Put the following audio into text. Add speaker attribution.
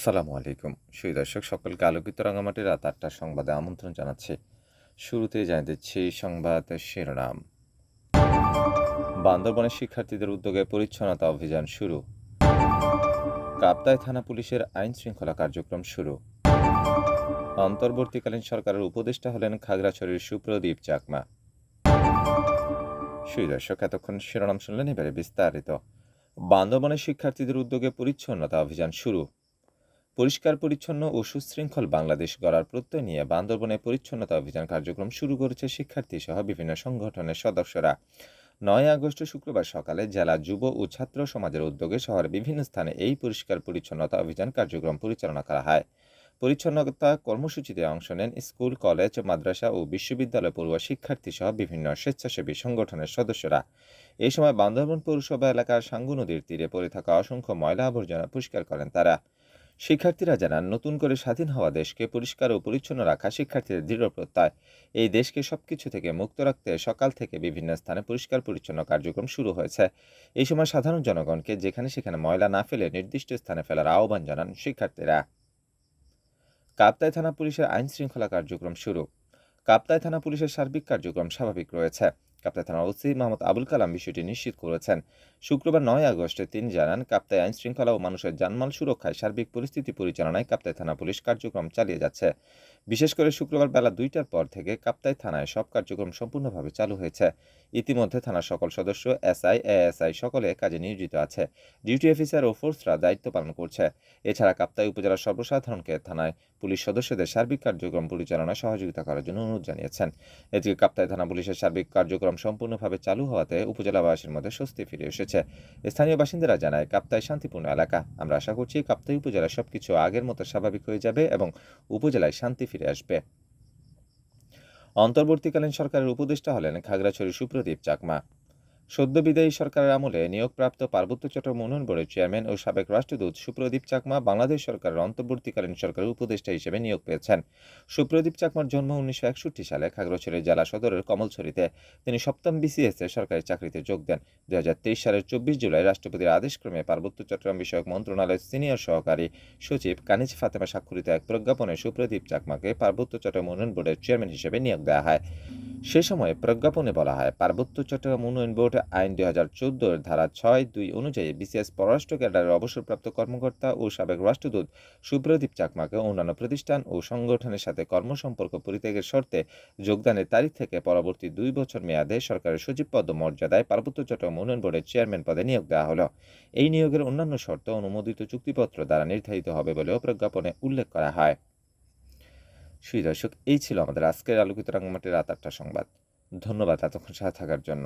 Speaker 1: আসসালামু আলাইকুম। সুই দর্শক, সকলকে আলোকিত রাঙামাটি রাত আটটার সংবাদে আমন্ত্রণ জানাচ্ছি। শুরুতে জানিয়ে দিচ্ছি সংবাদ শিরোনাম। বান্দরবনের শিক্ষার্থীদের উদ্যোগে পরিচ্ছন্নতা অভিযান শুরু। কাপ্তাই থানা পুলিশের আইন শৃঙ্খলা কার্যক্রম শুরু। অন্তর্বর্তীকালীন সরকারের উপদেষ্টা হলেন খাগড়াছড়ির সুপ্রদীপ চাকমা। সুই দর্শক, এতক্ষণ শিরোনাম শুনলেন এবারে বিস্তারিত। বান্দরবনের শিক্ষার্থীদের উদ্যোগে পরিচ্ছন্নতা অভিযান শুরু। পরিষ্কার, পরিচ্ছন্ন ও সুশৃঙ্খল বাংলাদেশ গড়ার প্রত্যয় নিয়ে বান্দরবনে পরিচ্ছন্নতা অভিযান কার্যক্রম শুরু করেছে শিক্ষার্থী সহ বিভিন্ন সংগঠনের সদস্যরা। নয় আগস্ট শুক্রবার সকালে জেলা যুব ও ছাত্র সমাজের উদ্যোগে শহরের বিভিন্ন স্থানে এই পরিষ্কার, পরিচ্ছন্নতা অভিযান কার্যক্রম পরিচালনা করা হয়। পরিচ্ছন্নতা কর্মসূচিতে অংশ নেন স্কুল, কলেজ, মাদ্রাসা ও বিশ্ববিদ্যালয় পড়ুয়া শিক্ষার্থী সহ বিভিন্ন স্বেচ্ছাসেবী সংগঠনের সদস্যরা। এই সময় বান্দরবন পৌরসভা এলাকার সাঙ্গু নদীর তীরে পড়ে থাকা অসংখ্য ময়লা আবর্জনা পরিষ্কার করেন তারা। শিক্ষার্থীরা জানান, নতুন করে স্বাধীন হওয়া দেশকে পরিষ্কার ও পরিচ্ছন্ন রাখা শিক্ষার্থীদের দৃঢ় প্রত্যয়। এই দেশকে সবকিছু থেকে মুক্ত রাখতে সকাল থেকে বিভিন্ন স্থানে পরিষ্কার পরিচ্ছন্ন কার্যক্রম শুরু হয়েছে। এই সময় সাধারণ জনগণকে যেখানে সেখানে ময়লা না ফেলে নির্দিষ্ট স্থানে ফেলার আহ্বান জানান শিক্ষার্থীরা। কাপ্তাই থানা পুলিশের আইন শৃঙ্খলা কার্যক্রম শুরু। কাপ্তাই থানা পুলিশের সার্বিক কার্যক্রম স্বাভাবিক রয়েছে। কাপ্তাই থানার ওসি মোহাম্মদ আবুল কালাম বিষয়টি নিশ্চিত করেছেন। শুক্রবার নয় আগস্টে তিনি জানান, কাপ্তাই আইন শৃঙ্খলা ও মানুষের জানমাল সুরক্ষায় সার্বিক পরিস্থিতি পরিচালনায় কাপ্তাই থানা পুলিশ কার্যক্রম চালিয়ে যাচ্ছে। বিশেষ করে শুক্রবার বেলা দুইটার পর থেকে কাপ্তাই থানায় সব কার্যক্রম সম্পূর্ণভাবে চালু হয়েছে। ইতিমধ্যে থানার সকল সদস্য, এসআই, এএসআই সকলে কাজে নিয়োজিত আছে। ডিউটি অফিসার ও ফোর্সরা দায়িত্ব পালন করছে। এছাড়া কাপ্তাই উপজেলার সর্বসাধারণকে থানায় পুলিশ সদস্যদের সার্বিক কার্যক্রম পরিচালনায় সহযোগিতা করার জন্য অনুরোধ জানিয়েছেন। এদিকে কাপ্তাই থানা পুলিশের সার্বিক কার্যক্রম সম্পূর্ণভাবে চালু হওয়াতে উপজেলাবাসীর মধ্যে স্বস্তি ফিরে এসেছে। স্থানীয় বাসিন্দারা জানায়, কাপ্তাই শান্তিপূর্ণ এলাকা। আমরা আশা করছি কাপ্তাই উপজেলায় সবকিছু আগের মতো স্বাভাবিক হয়ে যাবে এবং উপজেলায় শান্তি ফিরে আসবে। অন্তর্বর্তীকালীন সরকারের উপদেষ্টা হলেন খাগড়াছড়ি সুপ্রদীপ চাকমা। সদ্য বিদায়ী সরকারের আমলে নিয়োগপ্রাপ্ত পার্বত্য চট্টগ্রাম উন্নয়ন বোর্ডের চেয়ারম্যান ও সাবেক রাষ্ট্রদূত সুপ্রদীপ চাকমা বাংলাদেশ সরকারের অন্তর্বর্তীকালীন সরকারের উপদেষ্টা হিসেবে নিয়োগ পেয়েছেন। সুপ্রদীপ চাকমার জন্ম উনিশশো একষট্টি সালে খাগড়াছড়ি জেলা সদরের কমলছড়িতে। তিনি সপ্তম বিসিএস এ সরকারি চাকরিতে যোগ দেন। দুই হাজার তেইশ সালের চব্বিশ জুলাই রাষ্ট্রপতির আদেশক্রমে পার্বত্য চট্টগ্রাম বিষয়ক মন্ত্রণালয়ের সিনিয়র সহকারী সচিব কানিজ ফাতেমা স্বাক্ষরিত এক প্রজ্ঞাপনে সুপ্রদীপ চাকমাকে পার্বত্য চট্টগ্রাম উন্নয়ন বোর্ডের চেয়ারম্যান হিসেবে নিয়োগ দেওয়া হয়। সে সময় প্রজ্ঞাপনে বলা হয়, পার্বত্য চট্টগ্রাম উন্নয়ন বোর্ড আইন দুই হাজার চোদ্দোর ধারা ছয় দুই অনুযায়ী বিসিএস পররাষ্ট্র ক্যাডারের অবসরপ্রাপ্ত কর্মকর্তা ও সাবেক রাষ্ট্রদূত সুপ্রদীপ চাকমাকে অন্যান্য প্রতিষ্ঠান ও সংগঠনের সাথে কর্মসম্পর্ক পরিত্যাগের শর্তে যোগদানের তারিখ থেকে পরবর্তী দুই বছর মেয়াদে সরকারের সচিব পদ মর্যাদায় পার্বত্য চট্টগ্রাম উন্নয়ন বোর্ডের চেয়ারম্যান পদে নিয়োগ দেওয়া হলো। এই নিয়োগের অন্যান্য শর্ত অনুমোদিত চুক্তিপত্র দ্বারা নির্ধারিত হবে বলেও প্রজ্ঞাপনে উল্লেখ করা হয়। সুই দর্শক, এই ছিল আমাদের আজকের আলোকিত রাঙ্গমাটির রাত আটটা সংবাদ। ধন্যবাদ এতক্ষণ সাথে থাকার জন্য।